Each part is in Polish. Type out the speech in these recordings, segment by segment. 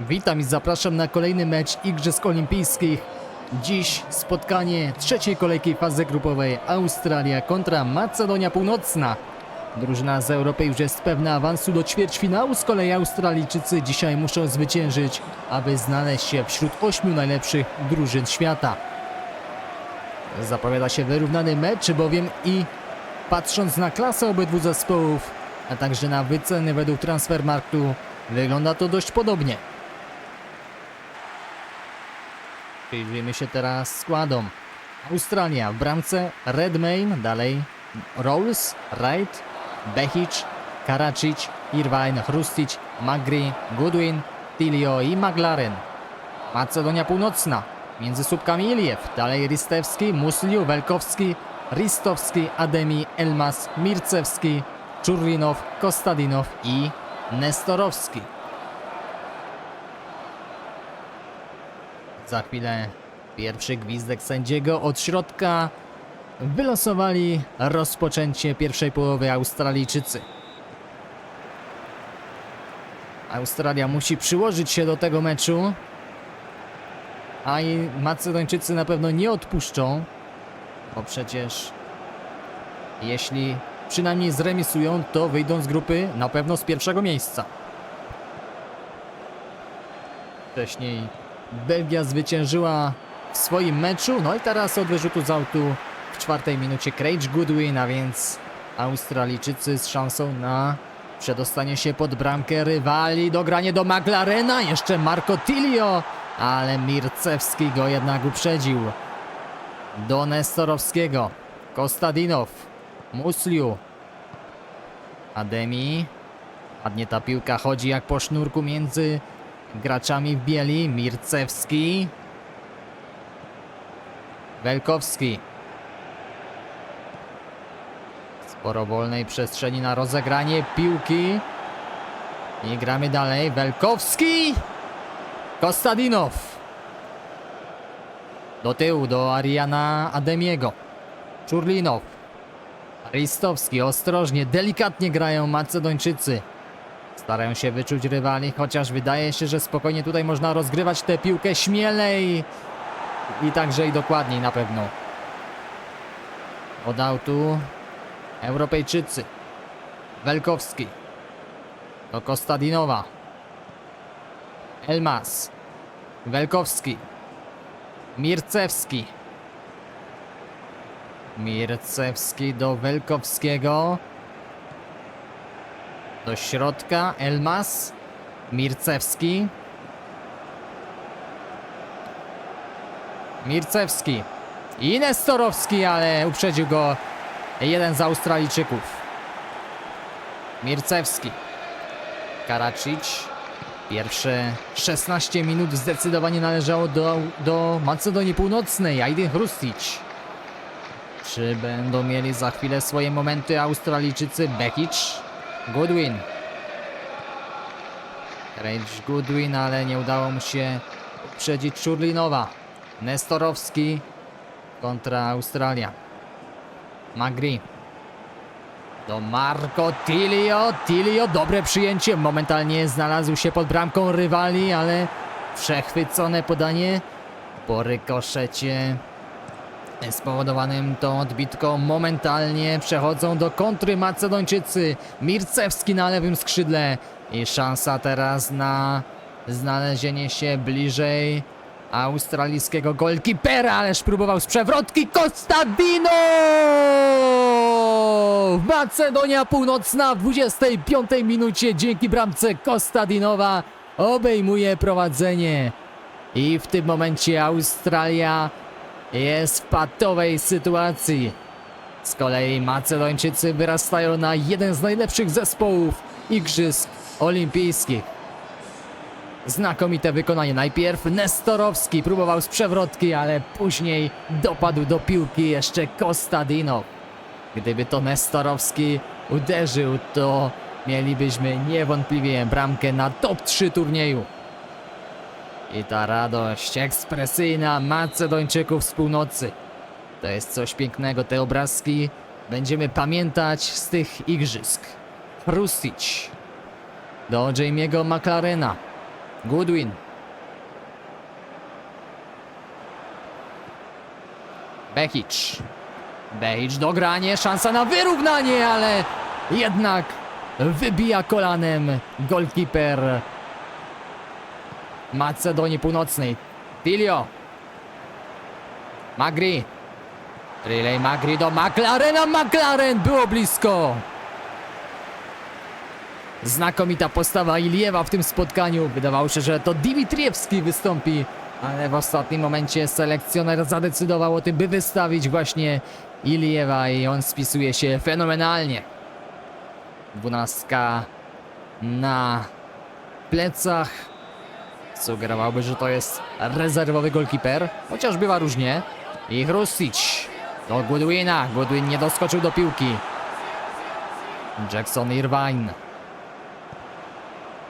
Witam i zapraszam na kolejny mecz Igrzysk Olimpijskich. Dziś spotkanie trzeciej kolejki fazy grupowej Australia kontra Macedonia Północna. Drużyna z Europy już jest pewna awansu do ćwierćfinału, z kolei Australijczycy dzisiaj muszą zwyciężyć, aby znaleźć się wśród ośmiu najlepszych drużyn świata. Zapowiada się wyrównany mecz, bowiem i patrząc na klasę obydwu zespołów, a także na wyceny według Transfermarktu, wygląda to dość podobnie. Przyjrzyjmy się teraz składom. Australia w bramce Redmayne, dalej Rolls, Wright, Behic, Karacic, Irvine, Hrustic, Magri, Goodwin, Tilio i McLaren. Macedonia Północna. Między słupkami Iliew, dalej Ristewski, Musliu, Welkowski, Ristowski, Ademi, Elmas, Mircewski, Czurrinow, Kostadinow i Nestorowski. Za chwilę pierwszy gwizdek sędziego od środka wylosowali rozpoczęcie pierwszej połowy Australijczycy. Australia musi przyłożyć się do tego meczu, a i Macedończycy na pewno nie odpuszczą, bo przecież jeśli przynajmniej zremisują, to wyjdą z grupy na pewno z pierwszego miejsca. Wcześniej Belgia zwyciężyła w swoim meczu, no i teraz od wyrzutu z autu w czwartej minucie Craig Goodwin, a więc Australijczycy z szansą na przedostanie się pod bramkę rywali, dogranie do McLarena, jeszcze Marco Tilio, ale Mircewski go jednak uprzedził. Do Nestorowskiego, Kostadinow, Musliu, Ademi, ładnie ta piłka chodzi jak po sznurku między graczami w bieli, Mircewski, Welkowski. Sporo wolnej przestrzeni na rozegranie piłki. I gramy dalej. Welkowski! Kostadinow. Do tyłu, do Ariana Ademiego. Czurlinow. Ristowski, ostrożnie, delikatnie grają Macedończycy. Starają się wyczuć rywali, chociaż wydaje się, że spokojnie tutaj można rozgrywać tę piłkę śmielej. I także i dokładniej na pewno. Od autu Europejczycy. Welkowski. Do Kostadinowa. Elmas. Welkowski. Mircewski. Mircewski do Welkowskiego. Do środka Elmas. Mircewski. Mircewski. I Nestorowski, ale uprzedził go jeden z Australijczyków. Mircewski. Karacic. Pierwsze 16 minut zdecydowanie należało do, do Macedonii Północnej. Aydin Hrustic. Czy będą mieli za chwilę swoje momenty Australijczycy? Bekic. Goodwin. Rage Goodwin, ale nie udało mu się uprzedzić Czurlinowa. Nestorowski kontra Australia. Magri. Do Marco Tilio. Tilio, dobre przyjęcie. Momentalnie znalazł się pod bramką rywali, ale przechwycone podanie po rykoszecie spowodowanym tą odbitką momentalnie przechodzą do kontry Macedończycy. Mircewski na lewym skrzydle i szansa teraz na znalezienie się bliżej australijskiego golkipera, ależ próbował z przewrotki Kostadino! Macedonia Północna w 25 minucie dzięki bramce Kostadinowa obejmuje prowadzenie. I w tym momencie Australia jest w patowej sytuacji. Z kolei Macedończycy wyrastają na jeden z najlepszych zespołów Igrzysk Olimpijskich. Znakomite wykonanie. Najpierw Nestorowski próbował z przewrotki, ale później dopadł do piłki jeszcze Kostadinow. Gdyby to Nestorowski uderzył, to mielibyśmy niewątpliwie bramkę na top 3 turnieju. I ta radość ekspresyjna Macedończyków z północy. To jest coś pięknego, te obrazki będziemy pamiętać z tych igrzysk. Hrustic do Jamie'ego McLarena. Goodwin. Behic. Behic dogranie, szansa na wyrównanie, ale jednak wybija kolanem golkiper Macedonii Północnej. Tilio. Magri. Relay Magri do McLarena. McLaren było blisko. Znakomita postawa Iliewa w tym spotkaniu. Wydawało się, że to Dimitriewski wystąpi, ale w ostatnim momencie selekcjoner zadecydował o tym, by wystawić właśnie Iliewa i on spisuje się fenomenalnie. Dwunastka na plecach. Sugerowałoby, że to jest rezerwowy golkiper, chociaż bywa różnie. I Hrustić do Goodwina. Goodwin nie doskoczył do piłki. Jackson Irvine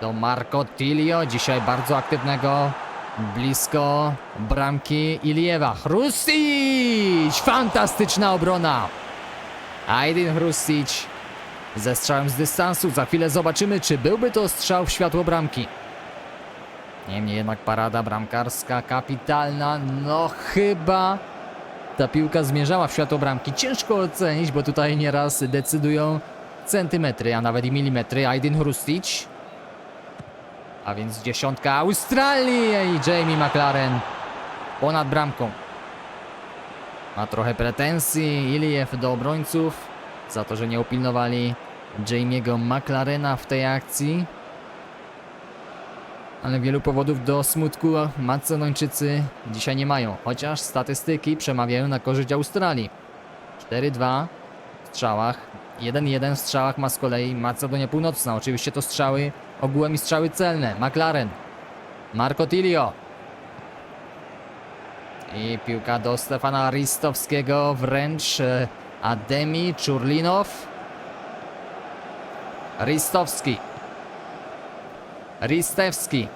do Marco Tilio, dzisiaj bardzo aktywnego, blisko bramki Iliewa. Hrustić! Fantastyczna obrona! Aydin Hrustić ze strzałem z dystansu. Za chwilę zobaczymy, czy byłby to strzał w światło bramki. Niemniej jednak parada bramkarska kapitalna. No chyba ta piłka zmierzała w światło bramki. Ciężko ocenić, bo tutaj nieraz decydują centymetry, a nawet i milimetry. Aydin Hrustić a więc dziesiątka Australii i Jamie McLaren ponad bramką. Ma trochę pretensji Iliew do obrońców za to, że nie upilnowali Jamie'ego McLarena w tej akcji. Ale wielu powodów do smutku Macedończycy dzisiaj nie mają, chociaż statystyki przemawiają na korzyść Australii. 4-2 w strzałach, 1-1 w strzałach ma z kolei Macedonia Północna. Oczywiście to strzały ogółem i strzały celne. McLaren. Marco Tilio. I piłka do Stefana Ristowskiego, wręcz e, Ademi, Czurlinow. Ristowski. Ristewski.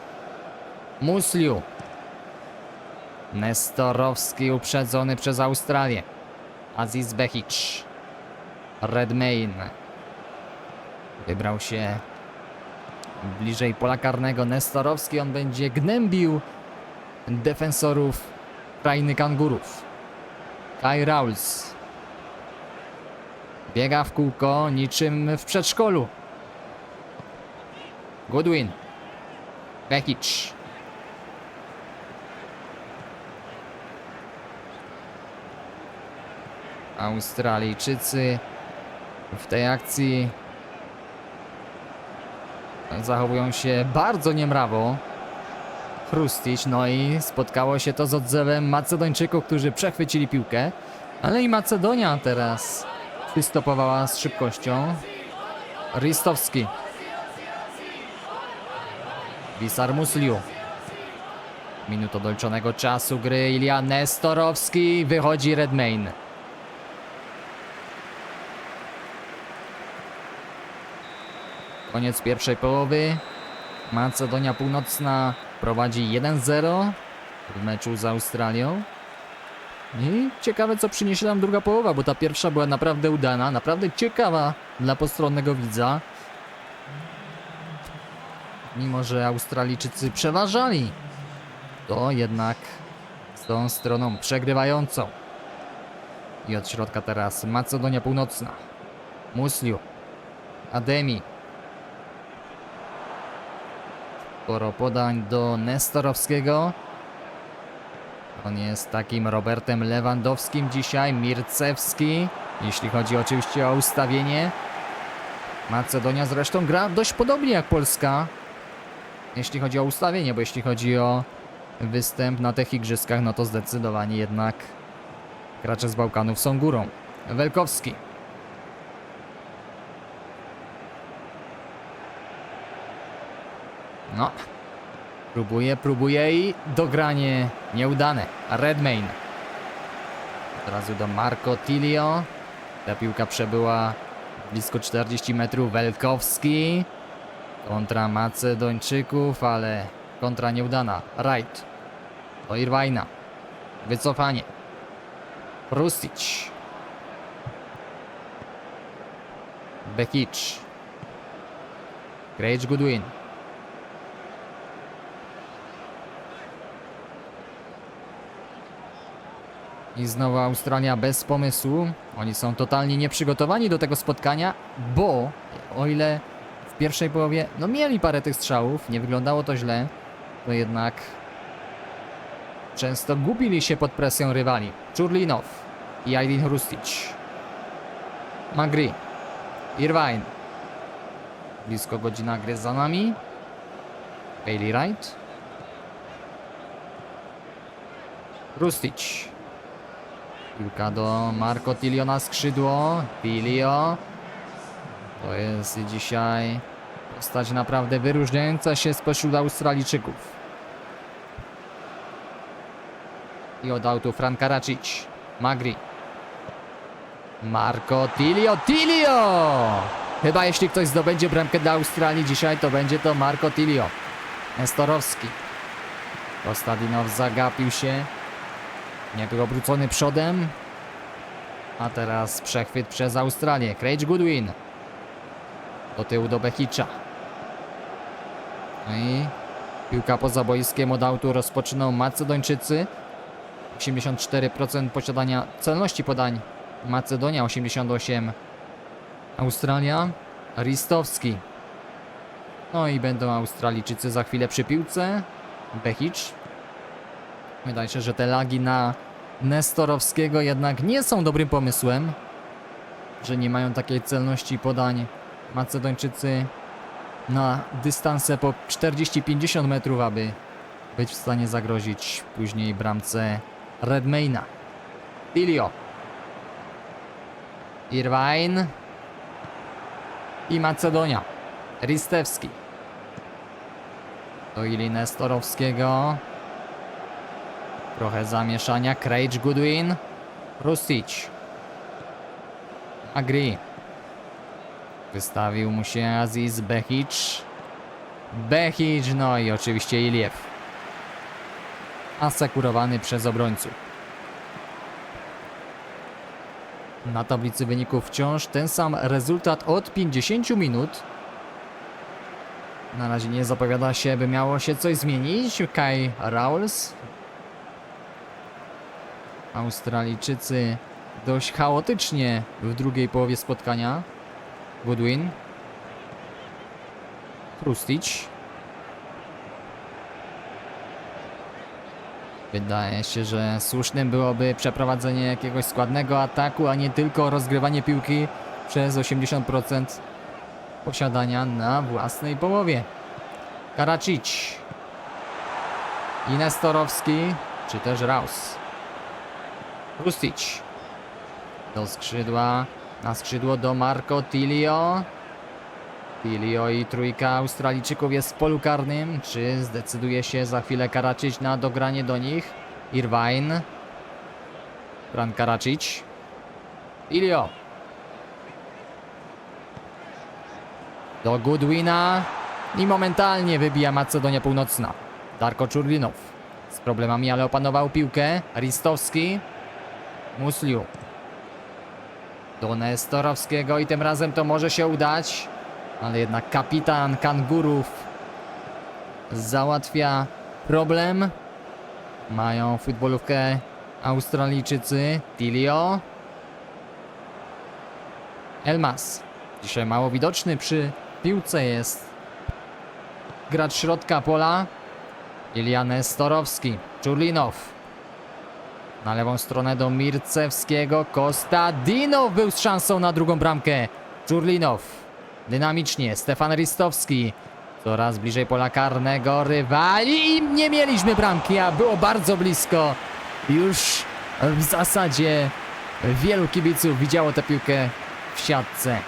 Musliu. Nestorowski uprzedzony przez Australię. Aziz Behic. Redmayne. Wybrał się bliżej pola karnego Nestorowski. On będzie gnębił defensorów krainy kangurów. Kai Rauls. Biega w kółko niczym w przedszkolu. Goodwin. Bekic. Australijczycy w tej akcji zachowują się bardzo niemrawo. Chrustić, no i spotkało się to z odzewem Macedończyków, którzy przechwycili piłkę. Ale i Macedonia teraz wystopowała z szybkością. Ristowski. Wisar Musliu. Minuto dolczonego czasu gry Ilia Nestorowski. Wychodzi Redmayne. Koniec pierwszej połowy. Macedonia Północna prowadzi 1-0 w meczu z Australią. I ciekawe co przyniesie nam druga połowa, bo ta pierwsza była naprawdę udana, naprawdę ciekawa dla postronnego widza. Mimo, że Australijczycy przeważali, to jednak z tą stroną przegrywającą. I od środka teraz Macedonia Północna. Musliu. Ademi. Sporo podań do Nestorowskiego. On jest takim Robertem Lewandowskim dzisiaj. Mircewski. Jeśli chodzi oczywiście o ustawienie. Macedonia zresztą gra dość podobnie jak Polska. Jeśli chodzi o ustawienie, bo jeśli chodzi o występ na tych igrzyskach, no to zdecydowanie jednak gracze z Bałkanów są górą. Welkowski. No. Próbuje, próbuje i dogranie nieudane. Redmayne. Od razu do Marco Tilio. Ta piłka przebyła blisko 40 metrów. Welkowski. Kontra Macedończyków, ale kontra nieudana. Wright do Irvina. Wycofanie. Rusic. Bekic. Grage Goodwin. I znowu Australia bez pomysłu. Oni są totalnie nieprzygotowani do tego spotkania, bo o ile pierwszej połowie no mieli parę tych strzałów, nie wyglądało to źle, to jednak często gubili się pod presją rywali. Czurlinow i Aydin Hrustic. Magri. Irvine. Blisko godzina gry za nami. Bailey Wright. Rustic. Piłka do Marco Tilio na skrzydło. Tilio. To jest dzisiaj postać naprawdę wyróżniająca się spośród Australijczyków. I od autu Fran Karacic. Magri. Marco Tilio. Tilio! Chyba jeśli ktoś zdobędzie bramkę dla Australii dzisiaj, to będzie to Marco Tilio. Nestorowski. Kostadinow zagapił się. Nie był obrócony przodem. A teraz przechwyt przez Australię. Craig Goodwin. Do tyłu do Behicza. No i piłka poza boiskiem od autu rozpoczyną Macedończycy. 84% posiadania celności podań. Macedonia 88. Australia. Ristowski. No i będą Australijczycy za chwilę przy piłce. Behic. Wydaje się, że te lagi na Nestorowskiego jednak nie są dobrym pomysłem. Że nie mają takiej celności podań Macedończycy na dystanse po 40-50 metrów, aby być w stanie zagrozić później bramce Redmayna. Tilio. Irvine. I Macedonia. Ristewski. Do Ili Nestorowskiego. Trochę zamieszania. Craig Goodwin. Rustic. Agri. Wystawił mu się Aziz Behic. Behic, no i oczywiście Iliew. Asekurowany przez obrońców. Na tablicy wyników wciąż ten sam rezultat od 50 minut. Na razie nie zapowiada się, by miało się coś zmienić. Kai Rawls. Australijczycy dość chaotycznie w drugiej połowie spotkania. Goodwin. Krustic. Wydaje się, że słusznym byłoby przeprowadzenie jakiegoś składnego ataku, a nie tylko rozgrywanie piłki przez 80% posiadania na własnej połowie. Karacic. I Nestorowski, czy też Raus. Rustic. Do skrzydła, na skrzydło do Marco Tilio. Tilio i trójka Australijczyków jest w polu karnym. Czy zdecyduje się za chwilę Karacic na dogranie do nich? Irvine. Fran Karacic. Tilio. Do Goodwina. I momentalnie wybija Macedonia Północna. Darko Czurlinow. Z problemami, ale opanował piłkę. Ristowski. Musliu. Do Nestorowskiego i tym razem to może się udać. Ale jednak kapitan kangurów załatwia problem. Mają futbolówkę Australijczycy. Tilio. Elmas. Dzisiaj mało widoczny przy piłce jest. Gracz środka pola. Ilian Storowski. Czurlinow. Na lewą stronę do Mircewskiego. Kostadinow był z szansą na drugą bramkę. Czurlinow. Dynamicznie. Stefan Ristowski. Coraz bliżej pola karnego. Rywali. I nie mieliśmy bramki, a było bardzo blisko. Już w zasadzie wielu kibiców widziało tę piłkę w siatce.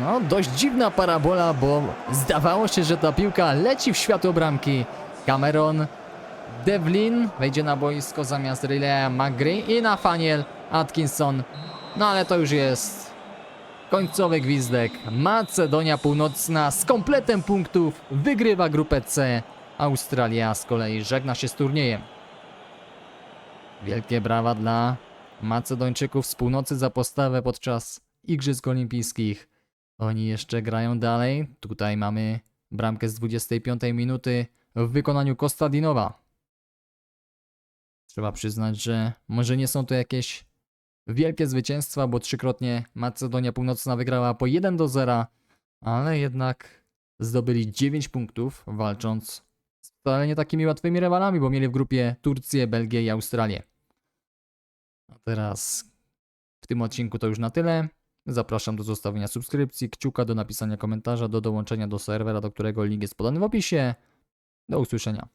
No, dość dziwna parabola, bo zdawało się, że ta piłka leci w światło bramki. Cameron Devlin wejdzie na boisko zamiast Rilea Magri i Nathaniel Atkinson. No ale to już jest końcowy gwizdek. Macedonia Północna z kompletem punktów wygrywa grupę C. Australia z kolei żegna się z turniejem. Wielkie brawa dla Macedończyków z północy za postawę podczas Igrzysk Olimpijskich. Oni jeszcze grają dalej. Tutaj mamy bramkę z 25 minuty w wykonaniu Kostadinowa. Trzeba przyznać, że może nie są to jakieś wielkie zwycięstwa, bo trzykrotnie Macedonia Północna wygrała po 1 do 0, ale jednak zdobyli 9 punktów, walcząc z wcale nie takimi łatwymi rywalami, bo mieli w grupie Turcję, Belgię i Australię. A teraz w tym odcinku to już na tyle. Zapraszam do zostawienia subskrypcji, kciuka do napisania komentarza, do dołączenia do serwera, do którego link jest podany w opisie. Do usłyszenia.